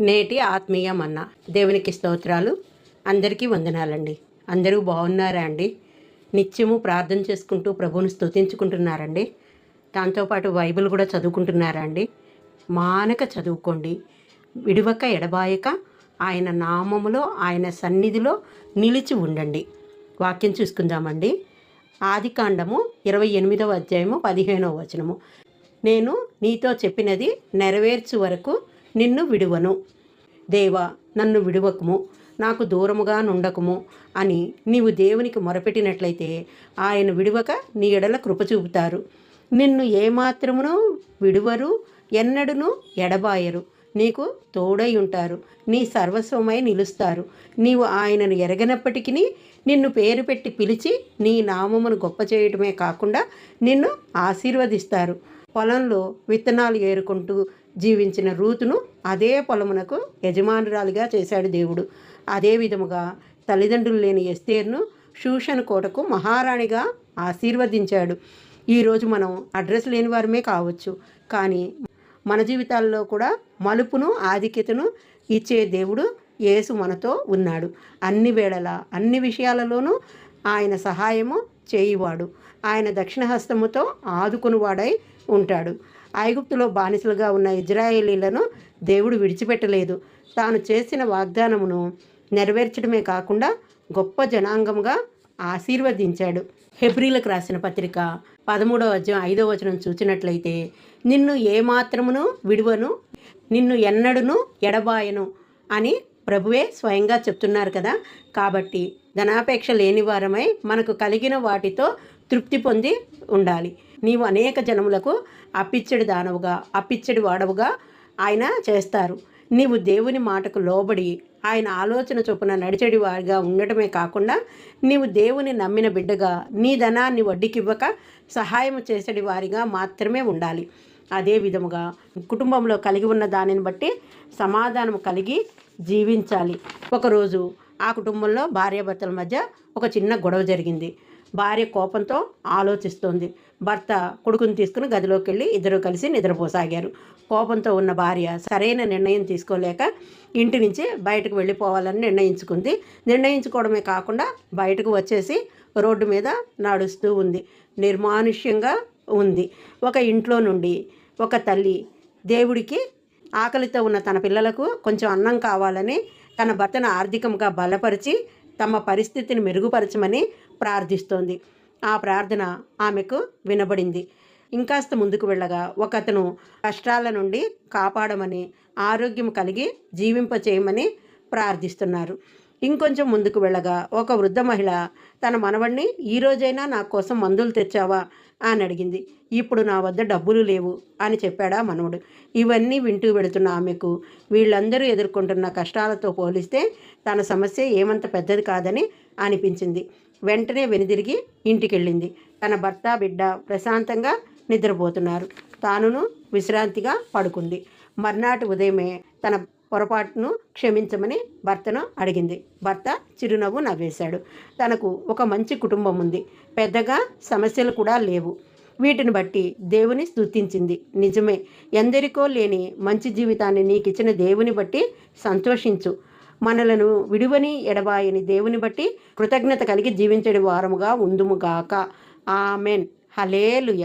నేటి ఆత్మీయ మన్న దేవునికి స్తోత్రాలు. అందరికీ వందనాలండి. అందరూ బాగున్నారా అండి? నిత్యము ప్రార్థన చేసుకుంటూ ప్రభువుని స్తుతించుకుంటున్నారండి. దాంతోపాటు బైబిల్ కూడా చదువుకుంటున్నారా అండి? మానక చదువుకోండి. విడివక ఎడబాయక ఆయన నామములో ఆయన సన్నిధిలో నిలిచి ఉండండి. వాక్యం చూసుకుందామండి. ఆది కాండము ఇరవై ఎనిమిదవ అధ్యాయము పదిహేనవ వచనము. నేను నీతో చెప్పినది నెరవేర్చు వరకు నిన్ను విడువను. దేవా నన్ను విడువకుము నాకు దూరముగా నుండకుము అని నీవు దేవునికి మొరపెట్టినట్లయితే ఆయన విడువక నీ ఎడల కృప చూపుతారు. నిన్ను ఏమాత్రమును విడువరు ఎన్నడును ఎడబాయరు. నీకు తోడై ఉంటారు నీ సర్వస్వమై నిలుస్తారు. నీవు ఆయనను ఎరగనప్పటికీ నిన్ను పేరు పెట్టి పిలిచి నీ నామమును గొప్ప చేయటమే కాకుండా నిన్ను ఆశీర్వదిస్తారు. పొలంలో విత్తనాలు ఏరుకుంటూ జీవించిన రూతును అదే పొలమునకు యజమానురాలిగా చేశాడు దేవుడు. అదే విధముగా తల్లిదండ్రులు లేని ఎస్తేర్ను షూషన్ కోటకు మహారాణిగా ఆశీర్వదించాడు. ఈరోజు మనం అడ్రస్ లేని వారమే కావచ్చు కానీ మన జీవితాల్లో కూడా మలుపును ఆధిక్యతను ఇచ్చే దేవుడు యేసు మనతో ఉన్నాడు. అన్ని వేళల అన్ని విషయాలలోనూ ఆయన సహాయము చేయువాడు. ఆయన దక్షిణహస్తముతో ఆదుకునివాడై ఉంటాడు. ఐగుప్తులో బానిసలుగా ఉన్న ఇజ్రాయేలీలను దేవుడు విడిచిపెట్టలేదు. తాను చేసిన వాగ్దానమును నెరవేర్చడమే కాకుండా గొప్ప జనాంగంగా ఆశీర్వదించాడు. హెబ్రిలకు రాసిన పత్రిక పదమూడవ అధ్యాయం ఐదవ వచనం చూసినట్లయితే నిన్ను ఏమాత్రమును విడువను నిన్ను ఎన్నడును ఎడబాయను అని ప్రభువే స్వయంగా చెప్తున్నారు కదా. కాబట్టి ధనాపేక్ష లేని వారమై మనకు కలిగిన వాటితో తృప్తి పొంది ఉండాలి. నీవు అనేక జనములకు అప్పిచ్చడి దానవుగా అప్పిచ్చడి వాడవుగా ఆయన చేస్తారు. నీవు దేవుని మాటకు లోబడి ఆయన ఆలోచన చొప్పున నడిచెడి వారిగా ఉండటమే కాకుండా నీవు దేవుని నమ్మిన బిడ్డగా నీ ధనాన్ని వడ్డీకివ్వక సహాయం చేసేడి వారిగా మాత్రమే ఉండాలి. అదే విధముగా కుటుంబంలో కలిగి ఉన్న దానిని బట్టి సమాధానం కలిగి జీవించాలి. ఒకరోజు ఆ కుటుంబంలో భార్యాభర్తల మధ్య ఒక చిన్న గొడవ జరిగింది. భార్య కోపంతో ఆలోచిస్తోంది. భర్త కొడుకుని తీసుకుని గదిలోకి వెళ్ళి ఇద్దరు కలిసి నిద్రపోసాగారు. కోపంతో ఉన్న భార్య సరైన నిర్ణయం తీసుకోలేక ఇంటి నుంచి బయటకు వెళ్ళిపోవాలని నిర్ణయించుకుంది. నిర్ణయించుకోవడమే కాకుండా బయటకు వచ్చేసి రోడ్డు మీద నడుస్తూ ఉంది. నిర్మానుష్యంగా ఉంది. ఒక ఇంట్లో నుండి ఒక తల్లి దేవుడికి ఆకలితో ఉన్న తన పిల్లలకు కొంచెం అన్నం కావాలని తన భర్తను ఆర్థికంగా బలపరిచి తమ పరిస్థితిని మెరుగుపరచమని ప్రార్థిస్తోంది. ఆ ప్రార్థన ఆమెకు వినబడింది. ఇంకాస్త ముందుకు వెళ్ళగా ఒకతను కష్టాల నుండి కాపాడమని ఆరోగ్యం కలిగి జీవింపచేయమని ప్రార్థిస్తున్నారు. ఇంకొంచెం ముందుకు వెళ్ళగా ఒక వృద్ధ మహిళ తన మనవడిని ఈ రోజైనా నా కోసం మందులు తెచ్చావా? అని అడిగింది. ఇప్పుడు నా వద్ద డబ్బులు లేవు అని చెప్పాడా మనవడు ఇవన్నీ వింటూ వెళుతున్న ఆమెకు వీళ్ళందరూ ఎదుర్కొంటున్న కష్టాలతో పోలిస్తే తన సమస్య ఏమంత పెద్దది కాదని అనిపించింది. వెంటనే వెనుదిరిగి ఇంటికెళ్ళింది. తన భర్త బిడ్డ ప్రశాంతంగా నిద్రపోతున్నారు. తానును విశ్రాంతిగా పడుకుంది. మర్నాటి ఉదయమే తన పొరపాటును క్షమించమని భర్తను అడిగింది. భర్త చిరునవ్వు నవ్వేశాడు. తనకు ఒక మంచి కుటుంబం ఉంది. పెద్దగా సమస్యలు కూడా లేవు. వీటిని బట్టి దేవుని స్తుతించింది. నిజమే. ఎందరికో లేని మంచి జీవితాన్ని నీకు ఇచ్చిన దేవుని బట్టి సంతోషించు. మనలను విడువని ఎడబాయని దేవుని బట్టి కృతజ్ఞత కలిగి జీవించడి వారముగా ఉందుముగాక ఆమెన్. హలేలుయ